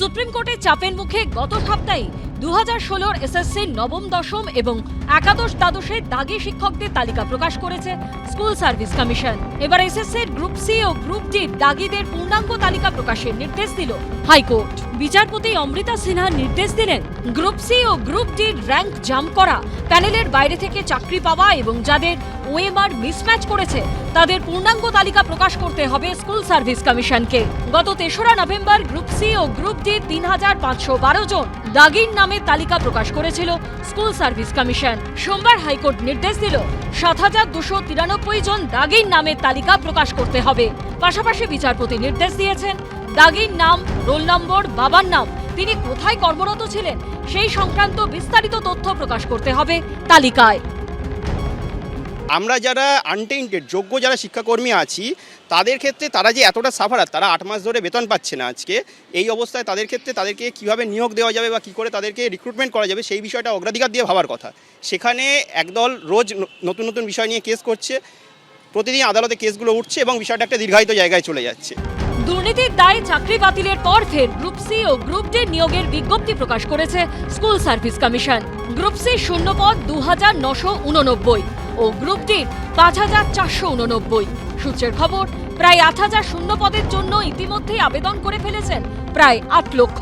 Supreme কোর্টের চাপের মুখে গত সপ্তাহে দু হাজার ষোলোর এসএসসির নবম, দশম এবং একাদশ দ্বাদশের দাগি শিক্ষকদের তালিকা প্রকাশ করেছে স্কুল সার্ভিস কমিশন। এবার এসএসসির গ্রুপ সি ও গ্রুপ ডি দাগিদের পূর্ণাঙ্গ তালিকা প্রকাশের নির্দেশ দিল হাইকোর্ট। বিচারপতি অমৃতা সিনহা নির্দেশ দিলেন গ্রুপ সি ও গ্রুপ ডির র্যাঙ্ক জাম্প করা, প্যানেলের বাইরে থেকে চাকরি পাওয়া এবং যাদের ওএমআর মিসম্যাচ করেছে। তাদের পূর্ণাঙ্গ তালিকা প্রকাশ করতে হবে স্কুল সার্ভিস কমিশনকে। গত তেসরা নভেম্বর গ্রুপ সি ও গ্রুপ ডি তিন হাজার পাঁচশো বারো জন দাগির নামে তালিকা প্রকাশ করেছিল স্কুল সার্ভিস কমিশন। সোমবার হাইকোর্ট নির্দেশ দিল, সাত হাজার দুশো তিরানব্বই জন দাগির নামের তালিকা প্রকাশ করতে হবে। পাশাপাশি বিচারপতি নির্দেশ দিয়েছেন দাগির নাম, রোল নম্বর, বাবার নাম, তিনি কোথায় কর্মরত ছিলেন, সেই সংক্রান্ত বিস্তারিত তথ্য প্রকাশ করতে হবে তালিকায়। আমরা যারা আনটেন্টেড যোগ্য যারা শিক্ষাকর্মী আছি, তাদের ক্ষেত্রে তারা যে এতটা সাফারার তারা আট মাস ধরে বেতন পাচ্ছে না আজকে, এই অবস্থায় তাদের ক্ষেত্রে তাদেরকে কীভাবে নিয়োগ দেওয়া যাবে বা কী করে তাদেরকে রিক্রুটমেন্ট করা যাবে, সেই বিষয়টা অগ্রাধিকার দিয়ে ভাবার কথা। সেখানে একদল রোজ নতুন নতুন বিষয় নিয়ে কেস করছে, প্রতিদিন আদালতে কেসগুলো উঠছে এবং বিষয়টা একটা দীর্ঘায়িত জায়গায় চলে যাচ্ছে। দুর্নীতির দায়ে চাকরি বাতিলের পর ফের গ্রুপ সি ও গ্রুপ ডি নিয়োগের বিজ্ঞপ্তি প্রকাশ করেছে school service commission. Group C শূন্য পদ দু হাজার নশো উননব্বই। ও গ্রুপ ডির পাঁচ হাজার চারশো উননব্বই। সূত্রের খবর, প্রায় আট হাজার শূন্য পদের জন্য ইতিমধ্যেই আবেদন করে ফেলেছেন প্রায় আট লক্ষ।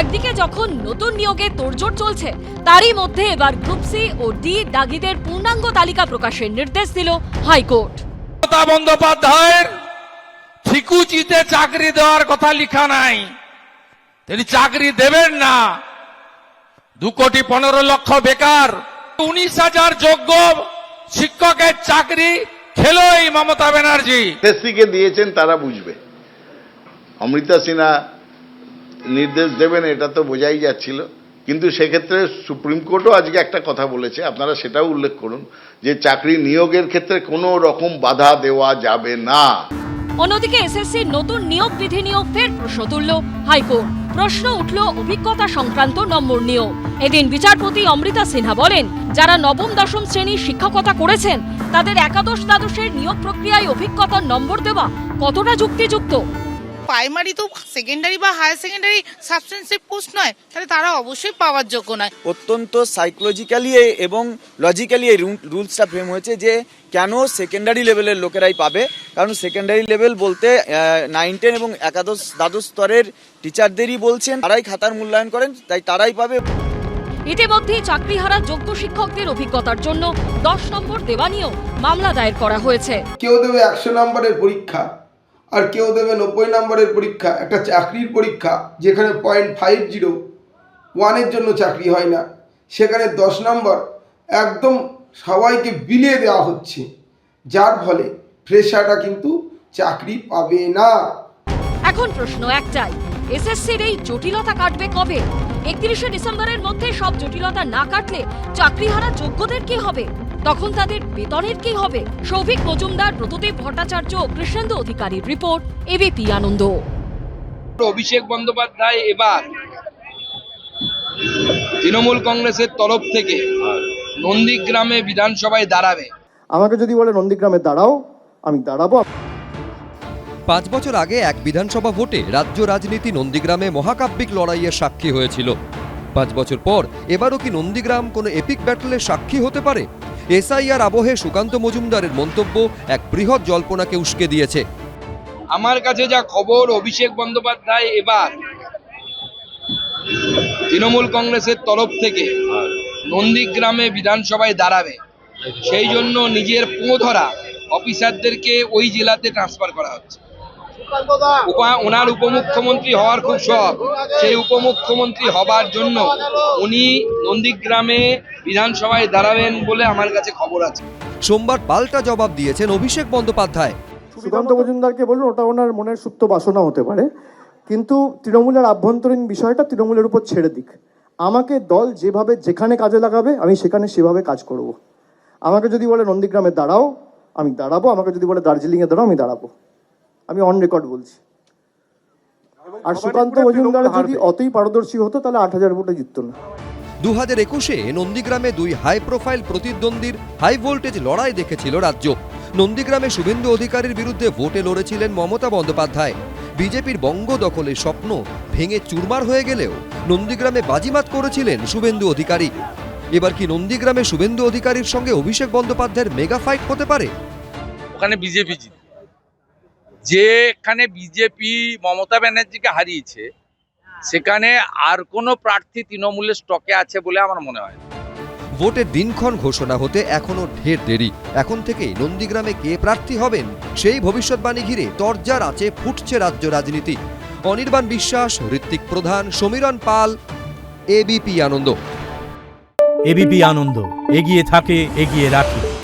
একদিকে যখন নতুন নিয়োগে তোড়জোড় চলছে, তারই মধ্যে এবার গ্রুপ সি ও ডি দাগিদের পূর্ণাঙ্গ তালিকা প্রকাশের নির্দেশ দিল হাইকোর্ট। মমতা বন্দ্যোপাধ্যায়ের ঠিকুচিতে চাকরি দেওয়ার কথা লেখা নাই। তিনি চাকরি দেবেন না। দু কোটি পনেরো লক্ষ বেকার, উনিশ হাজার যোগ্য শিক্ষকের চাকরি খেলো এই মমতা ব্যানার্জি। এসএসসিকে দিয়েছেন তারা বুঝবে। অমৃতা সিনহা নির্দেশ দেবেন এটা তো বোঝাই যাচ্ছিল। কিন্তু সেক্ষেত্রে সুপ্রিম কোর্টও আজকে একটা কথা বলেছে আপনারা সেটাও উল্লেখ করুন যে চাকরি নিয়োগের ক্ষেত্রে কোনো রকম বাধা দেওয়া যাবে না। অন্যদিকে এসএসসির নতুন নিয়োগ বিধি নিয়োগ ফের প্রশ্ন তুলল হাইকোর্ট। প্রশ্ন উঠল অভিজ্ঞতা সংক্রান্ত নম্বর নিয়েও। এদিন বিচারপতি অমৃতা সিনহা বলেন, যারা নবম দশম শ্রেণির শিক্ষকতা করেছেন, তাদের একাদশ দ্বাদশের নিয়োগ প্রক্রিয়ায় অভিজ্ঞতার নম্বর দেওয়া কতটা যুক্তিযুক্ত? প্রাইমারি তো সেকেন্ডারি বা হায়ার সেকেন্ডারি সাবস্টেন্সিভ পোস্ট নয় তাহলে তারা অবশ্যই পাওয়ার যোগ্য নয়। অত্যন্ত সাইকোলজিক্যালি এবং লজিক্যালি এই রুলসটা ফ্রেম হয়েছে যে কেন সেকেন্ডারি লেভেলের লোকেরাই পাবে? কারণ সেকেন্ডারি লেভেল বলতে নাইন টেন এবং একাদশ দ্বাদশ স্তরের টিচারদেরই বলছেন তারাই খাতার মূল্যায়ন করেন তাই তারাই পাবে। ইতিমধ্যেই চাকরিহারা যোগ্য শিক্ষকদের অভিজ্ঞতার জন্য দশ নম্বর দেওয়া নিয়েও মামলা দায়ের করা হয়েছে। কেউ দেবে একশো নম্বরের পরীক্ষা। আর কেউ দেবে নব্বই নম্বরের পরীক্ষা, একটা চাকরির পরীক্ষা, যেখানে পয়েন্ট ফাইভ জিরো ওয়ানের জন্য চাকরি হয় না। সেখানে দশ নম্বর একদম সবাইকে বিলিয়ে দেওয়া হচ্ছে। যার ফলে ফ্রেশাররা কিন্তু চাকরি পাবে না। এখন প্রশ্ন একটাই, এসএসসির এই জটিলতা কাটবে কবে? একত্রিশে ডিসেম্বরের মধ্যে সব জটিলতা না কাটলে চাকরিহারা যোগ্যদের কি হবে? তখন তাদের বেতনের কি হবে? সৌভিক মজুমদার ব্রতদেব ভট্টাচার্য ও কৃষ্ণেন্দু অধিকারীর রিপোর্ট এবিপি আনন্দ। অভিষেক বন্দ্যোপাধ্যায় এবার তৃণমূল কংগ্রেসের তরফ থেকে নন্দীগ্রামে বিধানসভায় দাঁড়াবে। আমাকে যদি বলে নন্দীগ্রামে দাঁড়াও আমি দাঁড়াবো। পাঁচ বছর আগে এক বিধানসভা ভোটে রাজ্য রাজনীতি নন্দীগ্রামে মহাকাব্যিক লড়াইয়ের সাক্ষী হয়েছিল। পাঁচ বছর পর এবারও কি নন্দীগ্রাম কোনো এপিক ব্যাটলের সাক্ষী হতে পারে? এসআইআর আবহে সুকান্ত মজুমদারের মন্তব্য এক বৃহৎ জল্পনাকে উস্কে দিয়েছে। আমার কাছে যা খবর, অভিষেক বন্দ্যোপাধ্যায় এবার তৃণমূল কংগ্রেসের তরফ থেকে নন্দীগ্রামে বিধানসভায় দাঁড়াবে। সেই জন্য নিজের পো ধরা অফিসারদেরকে ওই জেলাতে ট্রান্সফার করা হচ্ছে। ওনার উপমুখ্যমন্ত্রী হওয়ার খুব শখ। সেই উপমুখ্যমন্ত্রী হবার জন্য উনি নন্দীগ্রামে বিধানসভায় দাঁড়াবেন বলে আমার কাছে খবর আছে। সোমবার পাল্টা জবাব দিয়েছেন অভিষেক বন্দ্যোপাধ্যায়। সুকান্ত মজুমদারকে বলুন ওটা ওনার মনের সুপ্ত বাসনা হতে পারে। কিন্তু তৃণমূলের আভ্যন্তরীণ বিষয়টা তৃণমূলের উপর ছেড়ে দিক। আমাকে দল যেভাবে যেখানে কাজে লাগাবে আমি সেখানে সেভাবে কাজ করব। আমাকে যদি বলে নন্দীগ্রামে দাঁড়াও আমি দাঁড়াবো। আমাকে যদি বলে দার্জিলিংয়ে দাঁড়াও আমি দাঁড়াবো। আমি অন রেকর্ড বলছি। আর সুকান্ত মজুমদার যদি অতই পারদর্শী হতো তাহলে আট হাজার ভোটে জিততো না। দু হাজার একুশে নন্দীগ্রামে দুই হাই প্রোফাইল প্রতিদ্বন্দ্বীর হাই ভোল্টেজ লড়াই দেখেছিল রাজ্য। নন্দীগ্রামে শুভেন্দু অধিকারীর বিরুদ্ধে ভোটে লড়েছিলেন মমতা বন্দ্যোপাধ্যায়। বিজেপির বঙ্গ দখলের স্বপ্ন ভেঙে চুরমার হয়ে গেলেও নন্দীগ্রামে বাজিমাত করেছিলেন শুভেন্দু অধিকারী। এবার কি নন্দীগ্রামে শুভেন্দু অধিকারীর সঙ্গে অভিষেক বন্দ্যোপাধ্যায়ের মেগা ফাইট হতে পারে? ওখানে বিজেপি জিতবে যেখানে বিজেপি মমতা ব্যানার্জিকে হারিয়েছে সেখানে আর কোনো প্রার্থী তৃণমূলের স্টকে আছে বলে আমার মনে হয়। ভোটের দিনক্ষণ ঘোষণা হতে এখনও ঢের দেরি। এখন থেকেই নন্দীগ্রামে কে প্রার্থী হবেন সেই ভবিষ্যৎবাণী ঘিরে তরজার আছে ফুটছে রাজ্য রাজনীতি। অনির্বাণ বিশ্বাস ঋত্বিক প্রধান সমীরণ পাল এবিপি আনন্দ। এবিপি আনন্দ এগিয়ে থাকে এগিয়ে রাখে।